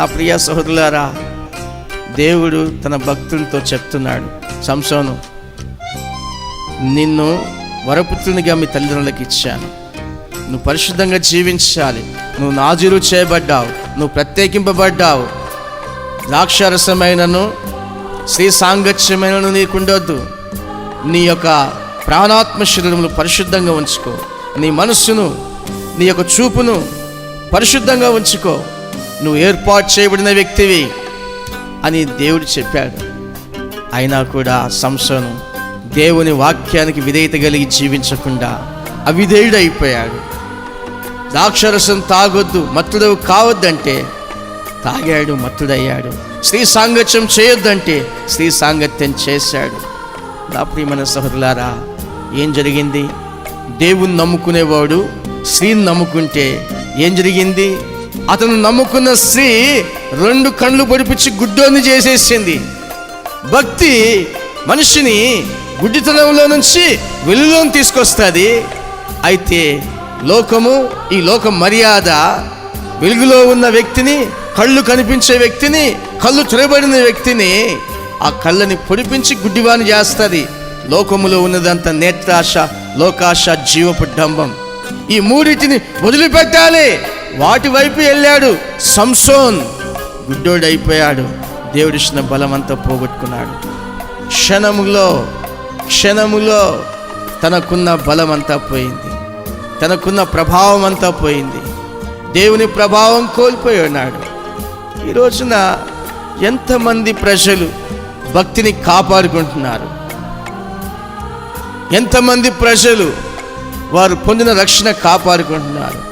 నా ప్రియ సహోదరులారా దేవుడు తన భక్తులతో చెప్తున్నాడు. సంసోను నిన్ను వరపుత్రునిగా మీ తల్లిదండ్రులకు ఇచ్చాను. నువ్వు పరిశుద్ధంగా జీవించాలి. నువ్వు నాజీరు చేయబడ్డావు. నువ్వు ప్రత్యేకింపబడ్డావు. ద్రాక్షరసమైనను శ్రీ సాంగత్యమైనను నీకుండొద్దు. నీ యొక్క ప్రాణాత్మ శరీరములు పరిశుద్ధంగా ఉంచుకో. నీ మనస్సును నీ యొక్క చూపును పరిశుద్ధంగా ఉంచుకో. నువ్వు ఏర్పాటు చేయబడిన వ్యక్తివి అని దేవుడు చెప్పాడు. అయినా కూడా సంసోను దేవుని వాక్యానికి విధేయత కలిగి జీవించకుండా అవిధేయుడైపోయాడు. ద్రాక్షరసం తాగొద్దు మత్తుడవు కావద్దంటే తాగాడు మత్తుడయ్యాడు. స్త్రీ సాంగత్యం చేయొద్దంటే స్త్రీ సాంగత్యం చేశాడు. నా ప్రియమైన సహోదరులారా ఏం జరిగింది? దేవుని నమ్ముకునేవాడు స్త్రీని నమ్ముకుంటే ఏం జరిగింది? అతను నమ్ముకున్న స్త్రీ రెండు కళ్ళు పొడిపించి గుడ్డోని చేసేసింది. భక్తి మనిషిని గుడ్డితనంలో నుంచి వెలుగులోని తీసుకొస్తుంది. అయితే లోకము ఈ లోక మర్యాద వెలుగులో ఉన్న వ్యక్తిని కళ్ళు కనిపించే వ్యక్తిని కళ్ళు తెరబడిన వ్యక్తిని ఆ కళ్ళని పొడిపించి గుడ్డివాని చేస్తుంది. లోకములో ఉన్నదంత నేత్రాశ లోకాశ జీవపు డంబం. ఈ మూడింటిని వదిలిపెట్టాలి. వాటి వైపు వెళ్ళాడు. సంసోన్ గుడ్డోడైపోయాడు. దేవుడిచ్చిన బలం బలమంతా పోగొట్టుకున్నాడు. క్షణములో క్షణములో తనకున్న బలం అంతా పోయింది. తనకున్న ప్రభావం అంతా పోయింది. దేవుని ప్రభావం కోల్పోయి ఉన్నాడు. ఈ రోజున ఎంతమంది ప్రజలు భక్తిని కాపాడుకుంటున్నారు? ఎంతమంది ప్రజలు వారు పొందిన రక్షణ కాపాడుకుంటున్నారు?